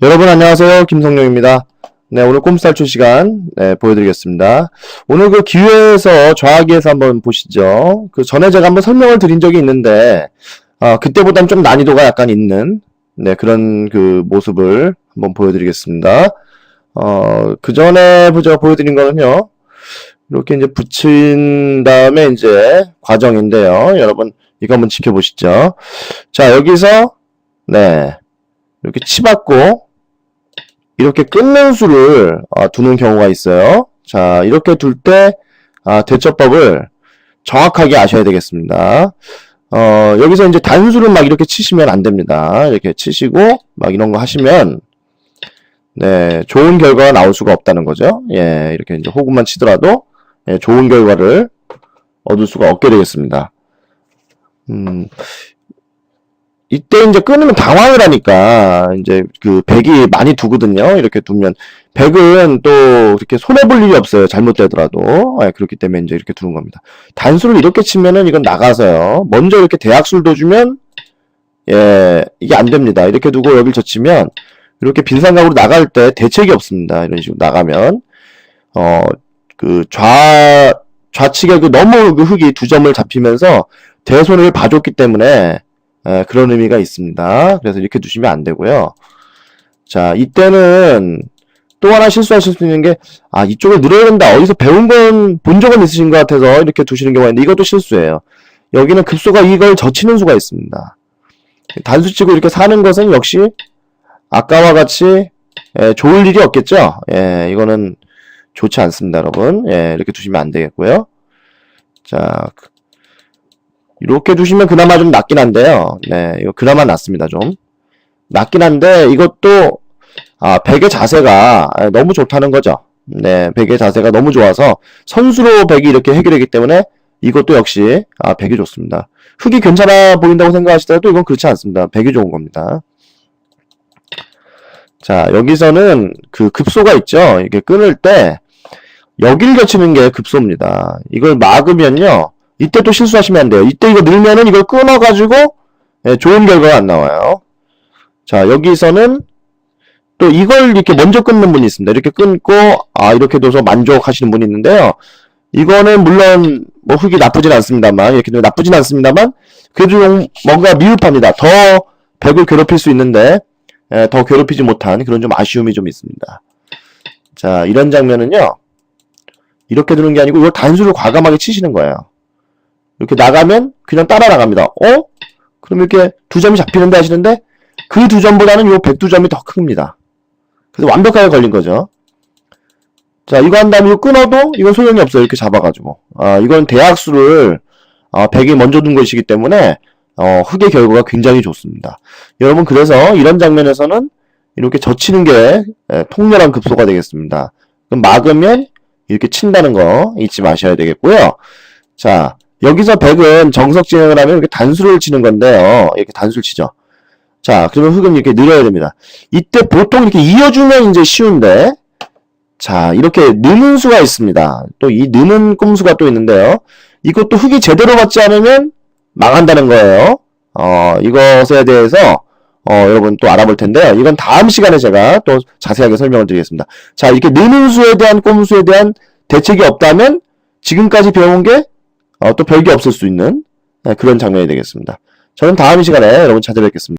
여러분 안녕하세요. 김성룡입니다. 네, 오늘 꼼살출 시간 네, 보여드리겠습니다. 오늘 그 기회에서 좌하기에서 한번 보시죠. 그 전에 제가 한번 설명을 드린 적이 있는데 아, 그때보다는 좀 난이도가 약간 있는 네, 그런 그 모습을 한번 보여드리겠습니다. 어, 그 전에 제가 보여드린 거는요. 이렇게 이제 붙인 다음에 이제 과정인데요. 여러분 이거 한번 지켜보시죠. 자, 여기서 네. 이렇게 치받고 이렇게 끊는 수를 아, 두는 경우가 있어요. 자, 이렇게 둘때 아, 대처법을 정확하게 아셔야 되겠습니다. 어, 여기서 이제 단수를 막 이렇게 치시면 안 됩니다. 이렇게 치시고 막 이런 거 하시면 네, 좋은 결과가 나올 수가 없다는 거죠. 예, 이렇게 이제 호구만 치더라도 예, 좋은 결과를 얻을 수가 없게 되겠습니다. 음, 이때 이제 끊으면 당황을 하니까 이제 그 백이 많이 두거든요. 이렇게 두면 백은 또 이렇게 손해 볼 일이 없어요. 잘못되더라도 예, 그렇기 때문에 이제 이렇게 두는 겁니다. 단수를 이렇게 치면은 이건 나가서요. 먼저 이렇게 대학수를 둬주면 예 이게 안 됩니다. 이렇게 두고 여길 젖히면 이렇게 빈상각으로 나갈 때 대책이 없습니다. 이런 식으로 나가면 어 그 좌 좌측에 그 너무 그 흙이 두 점을 잡히면서 대손을 봐줬기 때문에 에, 그런 의미가 있습니다. 그래서 이렇게 두시면 안 되고요. 자, 이때는 또 하나 실수하실 수 있는 게, 아, 이쪽을 늘어야 된다. 어디서 배운 건 본 적은 있으신 것 같아서 이렇게 두시는 경우가 있는데 이것도 실수예요. 여기는 급소가 이걸 젖히는 수가 있습니다. 단수 치고 이렇게 사는 것은 역시 아까와 같이 에, 좋을 일이 없겠죠? 예, 이거는 좋지 않습니다, 여러분. 예, 이렇게 두시면 안 되겠고요. 자, 이렇게 두시면 그나마 좀 낫긴 한데요. 네, 이거 그나마 낫습니다, 좀. 낫긴 한데, 이것도, 아, 백의 자세가 너무 좋다는 거죠. 네, 백의 자세가 너무 좋아서, 선수로 백이 이렇게 해결되기 때문에, 이것도 역시, 아, 백이 좋습니다. 흙이 괜찮아 보인다고 생각하시더라도 이건 그렇지 않습니다. 백이 좋은 겁니다. 자, 여기서는 그 급소가 있죠. 이게 끊을 때, 여길 겹치는 게 급소입니다. 이걸 막으면요, 이때 또 실수하시면 안 돼요. 이때 이거 늘면은 이걸 끊어가지고 예, 좋은 결과가 안 나와요. 자 여기서는 또 이걸 이렇게 먼저 끊는 분이 있습니다. 이렇게 끊고 아 이렇게 둬서 만족하시는 분이 있는데요. 이거는 물론 뭐 흙이 나쁘진 않습니다만 이렇게 좀 나쁘진 않습니다만 그래도 좀 뭔가 미흡합니다. 더 백을 괴롭힐 수 있는데 예, 더 괴롭히지 못한 그런 좀 아쉬움이 좀 있습니다. 자 이런 장면은요. 이렇게 두는 게 아니고 이걸 단수를 과감하게 치시는 거예요. 이렇게 나가면 그냥 따라 나갑니다. 어? 그럼 이렇게 두 점이 잡히는데 하시는데 그 두 점보다는 요 백두 점이 더 큽니다. 그래서 완벽하게 걸린 거죠. 자, 이거 한 다음에 이거 끊어도 이건 소용이 없어요. 이렇게 잡아가지고. 아, 이건 대학수를 아, 백이 먼저 둔 것이기 때문에 어, 흙의 결과가 굉장히 좋습니다. 여러분 그래서 이런 장면에서는 이렇게 젖히는 게 예, 통렬한 급소가 되겠습니다. 그럼 막으면 이렇게 친다는 거 잊지 마셔야 되겠고요. 자, 여기서 100은 정석 진행을 하면 이렇게 단수를 치는 건데요. 이렇게 단수를 치죠. 자, 그러면 흙은 이렇게 늘어야 됩니다. 이때 보통 이렇게 이어주면 이제 쉬운데, 자, 이렇게 느는 수가 있습니다. 또 이 느는 꼼수가 또 있는데요. 이것도 흙이 제대로 받지 않으면 망한다는 거예요. 어, 이것에 대해서, 어, 여러분 또 알아볼 텐데요. 이건 다음 시간에 제가 또 자세하게 설명을 드리겠습니다. 자, 이렇게 느는 수에 대한 꼼수에 대한 대책이 없다면 지금까지 배운 게 어, 또 별게 없을 수 있는 네, 그런 장면이 되겠습니다. 저는 다음 시간에 여러분 찾아뵙겠습니다.